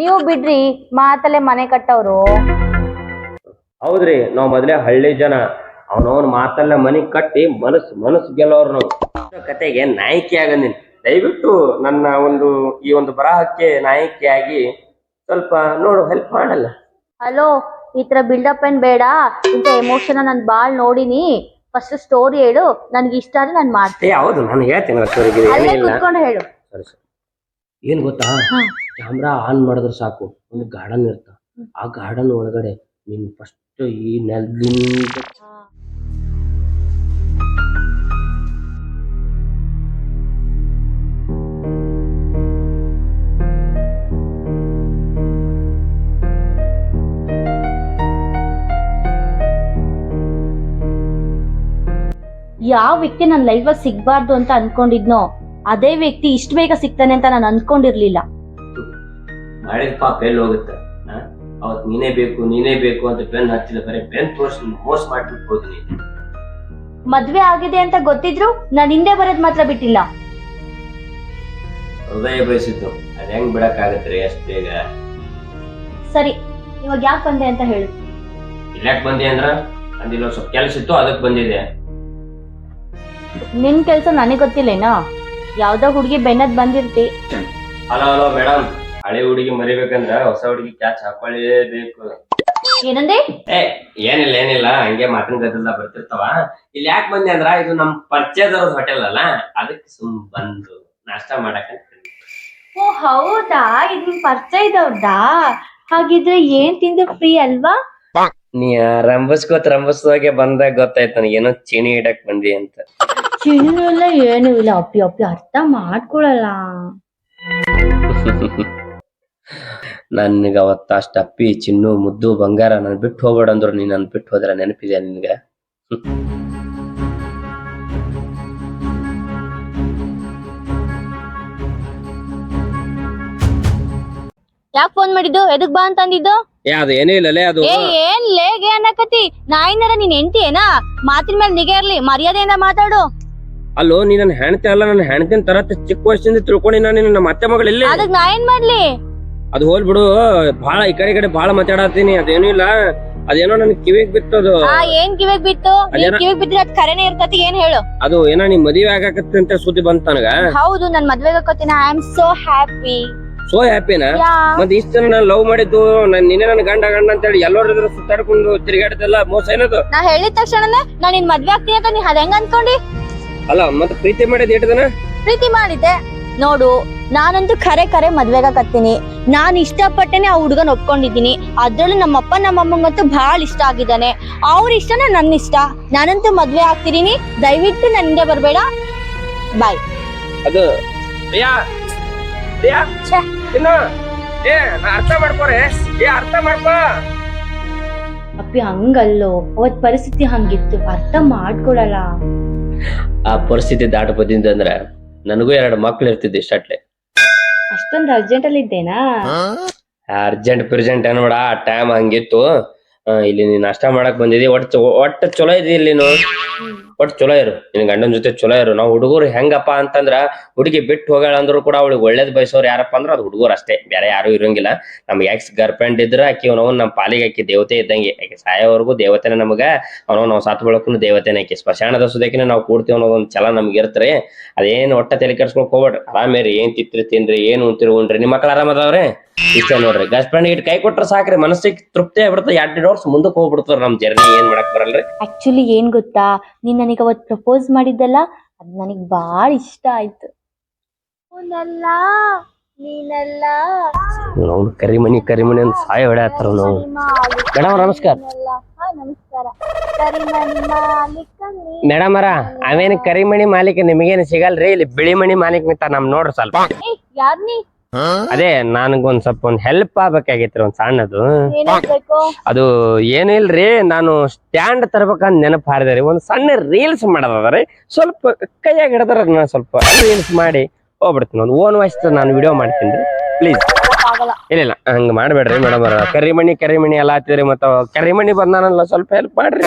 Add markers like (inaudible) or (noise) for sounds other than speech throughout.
ನೀವು ಬಿಡ್ರಿ ಮಾತಲ್ಲೇ ಮನೆ ಕಟ್ಟವ್ರು ಹೌದ್ರಿ ನಾವ್ ಮೊದಲೇ ಹಳ್ಳಿ ಜನ. ಅವನವನ್ ಮಾತಲ್ಲ ಮನಿ ಕಟ್ಟಿ ಮನಸ್ ಮನಸ್ ಗೆಲ್ಲೋರ್ ನಾವು. ಕತೆಗೆ ನಾಯಕಿ ಆಗಂದಿನಿ. ದಯವಿಟ್ಟು ನನ್ನ ಒಂದು ಈ ಒಂದು ಬರಹಕ್ಕೆ ನಾಯಕಿ ಆಗಿ ಸ್ವಲ್ಪ ನೋಡು ಹೆಲ್ಪ್ ಮಾಡಲ್ಲ. ಹಲೋ ಈ ತರ ಬಿಲ್ಡಪ್ ಏನ್ ಬೇಡ. ಇಂತ ಎಮೋಷನ್ ನಾನು ಬಾಳ್ ನೋಡಿನಿ. ಫಸ್ಟ್ ಸ್ಟೋರಿ ಹೇಳು ನನ್ಗೆ ಇಷ್ಟ ಆದ್ರೆ ನಾನು ಮಾಡ್ತೀನಿ. ಏ ಹೌದು ನಾನು ಹೇಳ್ತೀನಿ ಅಲ್ಲೇ ಕುತ್ಕೊಂಡು ಹೇಳು. ಸರಿ ಸರಿ. ಏನ್ ಗೊತ್ತಾ? ಕ್ಯಾಮ್ರಾ ಆನ್ ಮಾಡಿದ್ರೆ ಸಾಕು. ಒಂದು ಗಾರ್ಡನ್ ಇರ್ತ. ಆ ಗಾರ್ಡನ್ ಒಳಗಡೆ ನೀನು ಫಸ್ಟ್ ಈ ನೆಲದಿಂದ ಯಾವ ವ್ಯಕ್ತಿ ನನ್ನ ಲೈಫ್ ಸಿಗ್ಬಾರ್ದು ಅಂತ ಅನ್ಕೊಂಡಿದ್ನೋ ಅದೇ ವ್ಯಕ್ತಿ ಇಷ್ಟು ಬೇಗ ಸಿಗ್ತಾನೆ ಅಂತ ನಾನು ಅನ್ಕೊಂಡಿರ್ಲಿಲ್ಲ. ಮಾಡಿದ ಪಾಪ ಎಲ್ಲಿ ಹೋಗುತ್ತೆ? ಅವತ್ ನೀನೇ ಬೇಕು ನೀನೇ ಬೇಕು ಅಂತ ಬೆನ್ ಹಚ್ಚಿಲ್ಲ ಬರೀ ಪೆನ್ ತೋರಿಸಿ ಮೋಸ ಮಾಡ್ಬಿಟ್ಟು ನೀನು ಮದ್ವೆ ಆಗಿದೆ ಅಂತ ಗೊತ್ತಿದ್ರು ನಾನು ಹಿಂದೆ ಬರೋದ್ ಮಾತ್ರ ಬಿಟ್ಟಿಲ್ಲ. ಹೃದಯ ಬಯಸಿದ್ದು. ಅದ್ ಹೆಂಗ್ ಬಿಡಕ್ ರೀ ಅಷ್ಟ್ ಬೇಗ? ಸರಿ ಇವಾಗ ಯಾಕೆ ಬಂದೆ ಅಂತ ಹೇಳು. ಇಲ್ಲಾಕ್ ಬಂದೆ ಅಂದ್ರ? ಅಂದಿಲ್ಲ ಸ್ವಲ್ಪ ಕೆಲ್ಸ ಇತ್ತು ಅದಕ್ ಬಂದಿದೆ ನಿನ್ ಕೆಲ್ಸ ನನಗ್ ಗೊತ್ತಿಲ್ಲೇನೋ? ಯಾವ್ದೋ ಹುಡುಗಿ ಬೆನ್ನದ್ ಬಂದಿರ್ತಿ. ಹಲೋ ಹಲೋ ಮೇಡಮ್ ಹಳೆ ಹುಡುಗಿ ಮರಿಬೇಕಂದ್ರ ಹೊಸ ಹುಡುಗಿ ಕ್ಯಾಚ್ ಹಾಕೊಳ್ಳೇಬೇಕು ಏನಂದೆ? ಏ ಏನಿಲ್ಲ ಏನಿಲ್ಲ. ಹಂಗೆ ಮಾತಿನ ಗದ್ದಲ ಬರ್ತಿರ್ತಾವ. ಇಲ್ಲಿ ಯಾಕೆ ಬಂದೆ ಅಂದ್ರ ಇದು ನಮ್ ಪರಿಚಯದ ಹೋಟೆಲ್ ಅಲ್ಲ. ಅದಕ್ಕೆ ಸುಮ್ ಬಂದು ನಾಷ್ಟಾ ಮಾಡಕ್ ಓ ಹೌದಾ? ಇದು ನಿಮ್ ಪರಿಚಯ ಇದ್ದವ್ರದಾ ಹಾಗಿದ್ರೆ ಏನ್ ತಿಂದು ಫ್ರೀ ಅಲ್ವಾ? ನೀ ರಂಬಸ್ಕೋತ್ ರಂಬಸ್ಕೋಗೆ ಬಂದಾಗ ಗೊತ್ತಾಯ್ತು ನನಗೇನೋ ಏನೋ ಚೀನಿ ಇಡಕ್ ಬಂದಿ ಅಂತ. ಚಿನ್ನು ಇಲ್ಲ ಏನು ಇಲ್ಲ. ಅಪ್ಪಿ ಅಪ್ಪಿ ಅರ್ಥ ಮಾಡ್ಕೊಳಲ್ಲ. (laughs) ನನ್ಗ ಅವತ್ತು ಅಷ್ಟು ಅಪ್ಪಿ ಚಿನ್ನು ಮುದ್ದು ಬಂಗಾರ ನನ್ ಬಿಟ್ಟು ಹೋಗ್ಬೇಡ ಅಂದ್ರು ನೀನು ನನ್ನ ಬಿಟ್ಟು ಹೋದ್ರೆ ನೆನಪಿದೆ ನಿನಗೆ? ಯಾಕೆ ಫೋನ್ ಮಾಡಿದ್ದು? ಎದಕ್ ಬಾ ಅಂತ ಅಂದಿದ್ದು ಏ ಅದು ಇಲ್ಲ ಲೇ ಅದು ಏ ಏನ್ ಲೇಗೆ ಅನ್ನಕತಿ ನಾಯಿನರ ನೀನ್ ಹೆಂಡತಿ ಏನಾ? ಮಾತಿನ ಮೇಲೆ ನಿಗೆ ಇರ್ಲಿ ಮರ್ಯಾದೆಯಿಂದ ಮಾತಾಡು. ಅಲ್ಲೋ ನೀ ನನ್ನ ಹೆಣ್ತಿ ಅಲ್ಲ ನನ್ನ ಹೆಣ್ತಿನ ತರ ಚಿಕ್ಕ ವಯಸ್ಸಿಂದ ತಿಳ್ಕೊಂಡಿ ನಾನು ನನ್ನ ಅತ್ತೆ ಮಗಳು ಇಲ್ಲಿ ಅದಕ್ ನಾ ಏನ್ ಮಾಡ್ಲಿ? ಅದು ಹೋಲ್ ಬಿಡು ಬಾಳ ಈ ಕಡೆ ಈ ಕಡೆ ಬಹಳ ಮಾತಾಡತೀನಿ ಅದೇನು ಇಲ್ಲ. ಅದೇನೋ ನನ್ ಕಿವಿಗ್ ಬಿತ್ತದು. ಆ ಏನ್ ಕಿವಿಗ್ ಬಿತ್ತು? ನೀನ್ ಅದೇನ- ಕಿವಿಗ್ ಬಿದ್ರೆ ಅದ್ ಕರೆನೇ ಇರ್ತತಿ ಏನ್ ಹೇಳು? ಅದು ಏನೋ ನಿಮ್ ಮದುವೆ ಆಗಾಕತ್ತೆ ಅಂತ ಸುದ್ದಿ ಬಂತ ನನಗ. ಹೌದು ನನ್ ಮದ್ವೆ ಹಾಕೋತೀನಿ I am so happy so ಹ್ಯಾಪಿನಾ ಮತ್ತೆ ಮತ್ ಇಷ್ಟ ನಾನು ಲವ್ ಮಾಡಿದ್ದು ನನ್ ನಿನ್ನೆ ನನ್ನ ಗಂಡ ಗಂಡ ಅಂತ ಹೇಳಿ ಎಲ್ಲರ ಎದುರು ಸುತ್ತಾಡ್ಕೊಂಡು ತಿರುಗಾಡ್ದಲ್ಲ ಮೋಸ ಏನದು? ನಾ ಹೇಳಿದ ತಕ್ಷಣನೇ ನಾ ನಿನ್ ಮದ್ವೆ ಆಗ್ತೀನಿ ಅಂತ ನೀ ಅದ್ ಹೆಂಗ್ ಅನ್ಕೊಂಡಿ? ಅಲ್ಲ ಮತ್ತೆ ಪ್ರೀತಿ ಮಾಡಿದ್ ಇಟ್ಟದನ ಪ್ರೀತಿ ಮಾಡಿದ್ದೆ. ನೋಡು ನಾನಂತೂ ಕರೆ ಖರೆ ಮದ್ವೆಗಾಕತ್ತೀನಿ ನಾನ್ ಇಷ್ಟಪಟ್ಟೆನೆ ಆ ಹುಡುಗನ ಒಪ್ಕೊಂಡಿದ್ದೀನಿ. ಅದ್ರಲ್ಲೂ ನಮ್ಮಪ್ಪ ನಮ್ಮಮ್ಮಂಗಂತೂ ಬಹಳ ಇಷ್ಟ ಆಗಿದ್ದಾನೆ. ಅವ್ರ ಇಷ್ಟನ ನನ್ನ ಇಷ್ಟ. ನಾನಂತೂ ಮದ್ವೆ ಆಗ್ತಿದೀನಿ ದಯವಿಟ್ಟು ನನ್ ಹಿಂದೆ ಬರ್ಬೇಡ. ಬಾಯ್ ಅದು ಪ್ರಿಯಾ ಪ್ರಿಯಾ ಛೆ. ಏ ನಾ ಅರ್ಥ ಮಾಡ್ಕೋರೆ. ಏ ಅರ್ಥ ಮಾಡ್ಕೋ. ಅಪ್ಪಿ ಹಂಗಲ್ಲೋ. ಅವತ್ ಪರಿಸ್ಥಿತಿ ಹಂಗಿತ್ತು. ಅರ್ಥ ಮಾಡ್ಕೊಳಲ್ಲ. ಆ ಪರಿಸ್ಥಿತಿ ದಾಟ ಬಂದಿದ್ದಂದ್ರೆ ನನಗೂ ಎರಡು ಮಕ್ಳು ಇರ್ತಿದ್ದೆ ಇಷ್ಟಟ್ಲೆ ಅಷ್ಟೊಂದು ಅರ್ಜೆಂಟ್ ಅಲ್ಲಿ ಇದ್ದೇನಾ? ಅರ್ಜೆಂಟ್ ಪ್ರೆಸೆಂಟ್ ಅನ್ಬೇಡ ಆ ಟೈಮ್ ಹಂಗಿತ್ತು. ಆ, ಇಲ್ಲಿ ನೀನ್ ನಾಷ್ಟ ಮಾಡಕ್ ಬಂದಿದಿ ಒಟ್ಟು ಒಟ್ಟ ಚಲೋ ಇದಿ ಇಲ್ಲಿ ನೀನು. ಒಟ್ ಚಲೋ ಇರು. ನಿನ್ ಗಂಡನ ಜೊತೆ ಚಲೋ ಇರು. ನಾವು ಹುಡುಗರು ಹೆಂಗಪ್ಪ ಅಂತಂದ್ರ ಹುಡುಗಿ ಬಿಟ್ಟು ಹೋಗ್ಯಾಳ ಅಂದ್ರು ಕೂಡ ಅವಳಿಗೆ ಒಳ್ಳೇದ್ ಬಯಸೋರು ಯಾರಪ್ಪ ಅಂದ್ರ ಅದು ಹುಡುಗರು ಅಷ್ಟೇ. ಬೇರೆ ಯಾರು ಇರಂಗಿಲ್ಲ. ನಮ್ ಎಕ್ಸ್ ಗರ್ಲ್ ಫ್ರೆಂಡ್ ಇದ್ರ, ಆಕಿ ಅವ್ನವ್ ನಮ್ಮ ಪಾಲಿಗೆ ಆಕಿ ದೇವತೆ ಇದ್ದಂಗೆ. ಆಕಿ ಸಾಯೋವರೆಗೂ ದೇವತೆನೆ ನಮಗ. ಅವನವ್ ನಾವು ಸಾತ್ ಬೆಳಕು ದೇವತೆನೆ ಆಕಿ. ಸ್ಮಶಾನದ ಸುದಕಿನ ನಾವು ಕೂಡ್ತೀವಿ ಅನ್ನೋ ಒಂದ್ ಛಲ ನಮ್ಗೆ ಇರ್ತಾರೆ. ಅದೇನ್ ಒಟ್ಟ ತಲೆ ಕೆಡ್ಸ್ಕೊಳಕ್ ಹೋಗ್ಬೇಡ್ರಿ. ಆರಾಮೇರಿ ಏನ್ ತಿತ್ರಿ, ತಿನ್ರಿ, ಏನ್ ಉಂತಿರಿ ಉಣ್ರಿ. ನಿಮ್ಮ ಮಕ್ಳು ಆರಾಮದವ್ರೆ ಇಷ್ಟ ನೋಡ್ರಿ. ಗರ್ಲ್ ಫ್ರೆಂಡ್ ಇಟ್ ಕೈ ಕೊಟ್ರೆ ಸಾಕ್ರಿ. ಮನಸ್ಸಿಗೆ ತೃಪ್ತಿ ಆಗ್ಬಿಡ್ತದೆ. ಎರಡ್ ವರ್ಷ ಮುಂದಕ್ಕೆ ಹೋಗ್ಬಿಡ್ತಾರ ನಮ್ ಜರ್ನಿ. ಏನ್ ಮಾಡಕ್ ಬರಲ್ರಿ? ಆಕ್ಚುಲಿ ಏನ್ ಗೊತ್ತಾ? ನೀನ್ ನನಗೆ ಅವತ್ತು ಪ್ರಪೋಸ್ ಮಾಡಿದ್ದಲ್ಲ ಅದು ನನಗೆ ಭಾಳ ಇಷ್ಟ ಆಯ್ತು. ಅವನಲ್ಲ ನೀನಲ್ಲ. ಕರಿಮಣಿ ಕರಿಮಣಿ ಅಂತ ಸಾಯ ಹೊಡ್ಯಾತ್ತಾರ ನಾವು ಮೇಡಮ್ ನಮಸ್ಕಾರ. ನಮಸ್ಕಾರ. ಕರಿಮಣಿ ಮಾಲೀಕ ನೀ. ಮೇಡಮ್ ಅರ ಅವೇನ್ ಕರಿಮಣಿ ಮಾಲೀಕ ನಿಮಗೇನು ಸಿಗಲ್ರಿ? ಇಲ್ಲಿ ಬಿಳಿಮಣಿ ಮಾಲೀಕ ನಿಂತ ನಮ್ ನೋಡ್ರಿ ಸ್ವಲ್ಪ. ಏ ಯಾರ್ ನೀ ಅದೇ ನನಗೊಂದ್ ಸ್ವಲ್ಪ ಒಂದ್ ಹೆಲ್ಪ್ ಆಗ್ಬೇಕಾಗಿತ್ತು ಒಂದ್ ಸಣ್ಣದು. ಏನಾಗ್ಬೇಕು ಅದು ಏನು ಇಲ್ರಿ ನಾನು ಸ್ಟ್ಯಾಂಡ್ ತರ್ಬೇಕಂತ ನೆನಪು ಹಾರಿದ್ರಿ. ಒಂದ್ ಸಣ್ಣ ರೀಲ್ಸ್ ಮಾಡದ್ರಿ ಸ್ವಲ್ಪ ಕೈಯಾಗ ಹಿಡದ್ರ ನಾನು ಸ್ವಲ್ಪ ರೀಲ್ಸ್ ಮಾಡಿ ಹೋಗ್ಬಿಡ್ತೀನಿ. ಒಂದ್ ಓನ್ ವಾಯ್ಸ್ ನಾನು ವಿಡಿಯೋ ಮಾಡ್ತೀನಿ ರೀ. ಪ್ಲೀಸ್ ಆಗಲ್ಲ. ಇಲ್ಲ ಇಲ್ಲ ಹಂಗ ಮಾಡ್ಬೇಡ್ರಿ ಮೇಡಮ್ ಅವ್ರ. ಕರಿಮಣಿ ಕರಿಮಣಿ ಎಲ್ಲ ಹತ್ತಿದ್ರಿ ಮತ್ತ ಕರಿಮಣಿ ಬಂದಾನಲ್ಲ ಸ್ವಲ್ಪ ಹೆಲ್ಪ್ ಮಾಡ್ರಿ.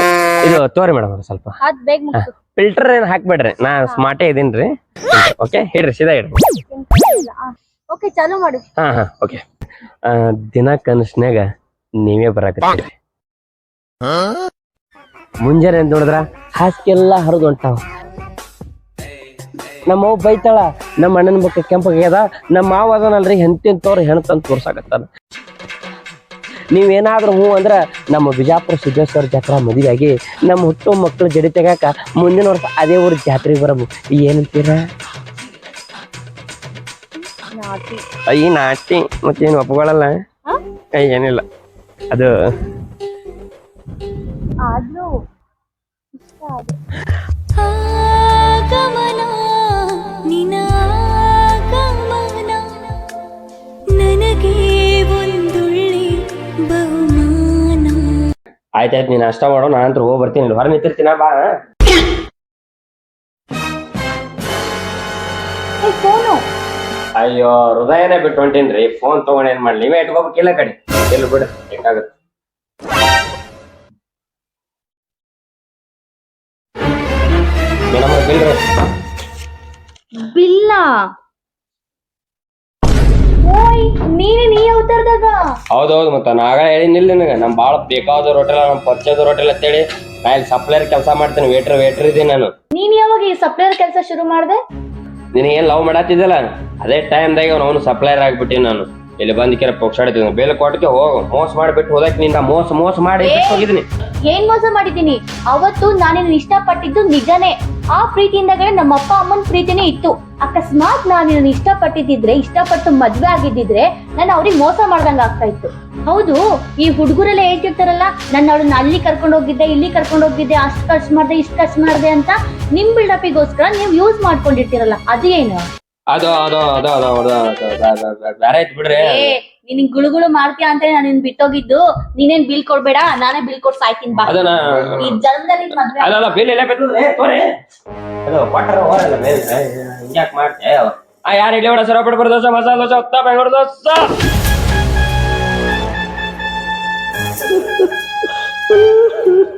ಇದು ತೋರಿ ಮೇಡಮ್ ಅವ್ರ ಸ್ವಲ್ಪ. ಅದ್ ಬೇಗ ಮುಗ್ಸು. ಫಿಲ್ಟರ್ ಏನ್ ಹಾಕ್ಬೇಡ್ರಿ. ನಾ ಸ್ಮಾರ್ಟೇ ಇದೀನ್ರಿ. ಓಕೆ ಹಿಡ್ರಿ ಸೀದಾ ಹಿಡ್ರಿ. ಆ, ಓಕೆ ಚಾಲು ಮಾಡು. ಹಾ ಹಾ ಓಕೆ ದಿನ ಕನಸ್ನ್ಯಾಗ ನೀವೇ ಬರಾಕತ್ತೀರಿ. ಮುಂಜಾನೆ ಅಂತ ನೋಡಿದ್ರ ಹಾಸಿಗೆಲ್ಲ ಹರಿದು ಹೊಂಟಾವ. ನಮ್ಮ ಅವ್ ಬೈತಾಳ, ನಮ್ಮ ಅಣ್ಣನ ಬಕ್ಕ ಕೆಂಪಾಗ್ಯದ ನಮ್ಮ ಮಾವ ಅದನಲ್ರಿ ಹೆಂತಿಂತವ್ರು ಹೆಣ್ತಂತ ತೋರ್ಸಾಕತ್ತಾನ. ನೀವೇನಾದ್ರೂ ಹ್ಞೂ ಅಂದ್ರ ನಮ್ಮ ಬಿಜಾಪುರ ಸಿದ್ದೇಶ್ವರ ಜಾತ್ರಾ ಮದುವೆಯಾಗಿ ನಮ್ಮ ಹುಟ್ಟು ಮಕ್ಕಳು ಜಡಿ ತೆಗಾಕ ಮುಂದಿನ ವರ್ಷ ಅದೇ ಊರ ಜಾತ್ರೆಗೆ ಬರಬು. ಏನಂತೀರಾ? ಅಯ್ಯ ನಾಟಿ ಮತ್ತೇನು ಒಪ್ಕೊಳ್ಳಲ್ಲ ಅಯ್ಯ ಏನಿಲ್ಲ. ಅದು ಆಯ್ತಾಯ್ತು ನೀನು ಅಷ್ಟ ಮಾಡೋ ನಾನು ಹೋಗಿ ಬರ್ತೀನಿ. ಹೊರ ನಿಂತಿರ್ತೀನ ಬಾ. ಅಯ್ಯೋ ಹೃದಯನೇ ಬಿಟ್ಟು ಹೊಂಟೀನ್ರಿ. ಫೋನ್ ತಗೊಂಡ್ ಏನ್ ಮಾಡ್ಲಿ? ನೀವೇ ಇಟ್ಕೋಬೇಕಿಲ್ಲ ಕಡೆ. ಎಲ್ಲಿ ಬಿಡ ಬಿಲ್ರಿ ಬಿಲ್ಲ? ಓಯ್ ನೀನೇ ನೀ ಅವತಾರದಾಗ? ಹೌದೌದು ಮತ್ತ ನಾ ಆಗ ಹೇಳಿನಿಲ್ಲ ನಿನಗೆ. ನಮ್ ಬಾಳ ಬೇಕಾದ ಹೋಟೆಲ್ ನಮ್ ಪರಿಚಯದ ಹೋಟೆಲ್ ಅಂತೇಳಿ ನಾ ಇಲ್ಲಿ ಸಪ್ಲೈರ್ ಕೆಲಸ ಮಾಡ್ತೇನೆ ವೇಟರ್ ವೇಟ್ರ್ ಇದೀನಿ ನಾನು. ನೀನ್ ಯಾವಾಗ ಈ ಸಪ್ಲೈಯರ್ ಕೆಲಸ ಶುರು ಮಾಡ್ದೆ? ನಿನಗೇನ್ ಲವ್ ಮಾಡತ್ತಿದ್ದಲ್ಲ ಅದೇ ಟೈಮ್ದಾಗ ಅವನು ಸಪ್ಲೈರ್ ಆಗ್ಬಿಟ್ಟಿನಿ ನಾನು. ಇಲ್ಲಿ ಬಂದ್ ಕೆರ ಪೋಕ್ಷಾಡ್ತೀನಿ ಬೇಲ್ ಕೊಟ್ಟಕ್ಕೆ ಹೋಗು ಮೋಸ ಮಾಡಿಬಿಟ್ಟು ಹೋದಕ್ಕೆ ನಿನ್ನ ಮೋಸ ಮೋಸ ಮಾಡಿ ಬಿಟ್ಟು ಹೋಗಿದ್ದೀನಿ ಏನ್ ಮೋಸ ಮಾಡಿದ್ದೀನಿ? ಅವತ್ತು ನಾನು ಇಷ್ಟಪಟ್ಟಿದ್ದು ನಿಜನೇ. ಆ ಪ್ರೀತಿಯಿಂದಗಳೇ ನಮ್ಮ ಅಪ್ಪ ಅಮ್ಮನ ಪ್ರೀತಿನೇ ಇತ್ತು. ಅಕಸ್ಮಾತ್ ನಾನು ನಿನ್ನ ಇಷ್ಟಪಟ್ಟಿದ್ದಿದ್ರೆ ಇಷ್ಟಪಟ್ಟು ಮದ್ವೆ ಆಗಿದ್ದಿದ್ರೆ ನಾನು ಅವ್ರಿಗೆ ಮೋಸ ಮಾಡ್ದಂಗ ಆಗ್ತಾ ಇತ್ತು. ಹೌದು ಈ ಹುಡುಗರೆಲ್ಲ ಹೇಳ್ತಿರ್ತಾರಲ್ಲ ನನ್ನ ಅವಳನ್ನ ಅಲ್ಲಿ ಕರ್ಕೊಂಡು ಹೋಗಿದ್ದೆ ಇಲ್ಲಿ ಕರ್ಕೊಂಡು ಹೋಗಿದ್ದೆ ಅಷ್ಟು ಖರ್ಚು ಮಾಡ್ದೆ ಇಷ್ಟು ಖರ್ಚು ಮಾಡ್ದೆ ಅಂತ ನಿಮ್ ಬಿಲ್ಡಪ್ಪಿಗೋಸ್ಕರ ನೀವು ಯೂಸ್ ಮಾಡ್ಕೊಂಡಿರ್ತೀರಲ್ಲ ಅದೇನು? ಏನು ಅದು ಅದು ಅದು ಅದು ಅದು ಅದು ಅದು ಅದು ಅದು ಬೇರೆ ಐತ್ ಬಿಡ್ರಿ ಏ ನಿನ್ ಗುಳುಗುಳು ಮಾಡ್ತೀಯ ಅಂತ ನಾನು ನಿನ್ ಬಿಟ್ಟೋಗಿದ್ದು ನೀನೇನ್ ಬಿಲ್ ಕೊಡ್ಬೇಡ ನಾನೇ ಬಿಲ್ ಕೊಡ್ ಸಾಯ್ತೀನಿ ಬಾ ಅದನ್ನ ಈ ಜನ್ಮದಲ್ಲಿ ನಿನ್ ಮದ್ವೆ ಅಲ್ಲ ಬಿಲ್ ಎಲ್ಲ ಏ ತೋರಿ ಅದು ಕೊಟ್ಟರ ಹೋರಲ್ಲ ಮೇಲೆ ಹಿಂಗ್ಯಾಕ್ ಮಾಡ್ತೆ ಆ ಯಾರು ಇಲ್ಲಿ ಹೊಡ ಸರ ಬಿಡ್ಬಾರ್ದು ದೋಸೆ ಮಸಾಲ ದೋಸೆ ಹೊತ್ತ ಬೆಂಗಳೂರು ದೋಸೆ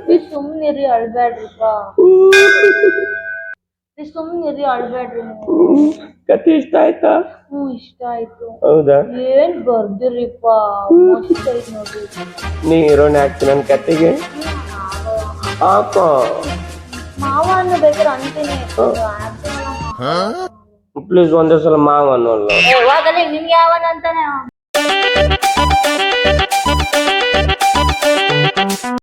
ಸುಮ್ಮನಿರಿ ಸುಮ್ನಿರಿ ಅಳ್ಬೇಡ್ರಿಪ್ಪ ನೀವ್ ಸುಮ್ನಿರಿ ಅಳ್ಬೇಡ್ರಿ ಕತೆ ಇಷ್ಟ ಆಯ್ತಾ ಹ್ಮ್ ಇಷ್ಟ ಆಯ್ತು ಹೌದಾ? ಏನ್ ಬರ್ದಿರಿಪ್ಪ ಮಸ್ತ್ ಐತ್ ನೋಡ್ರಿ ನೀ ಹೀರೋನೆ ಆಗ್ತಿ ನನ್ನ ಕತ್ತಿಗೆ ಪಾಪ. ಮಾವ ಅನ್ನ ಬೇಕಾದ್ರೆ ಅಂತೀನಿ. ಪ್ಲೀಸ್ ಒಂದೇ ಸಲ ಮಾವ ಅನ್ನೋಲ್ಲ. ಇವಾಗಲೇ ನಿಮ್ಗೆ ಯಾವನ ಅಂತಾನೆ?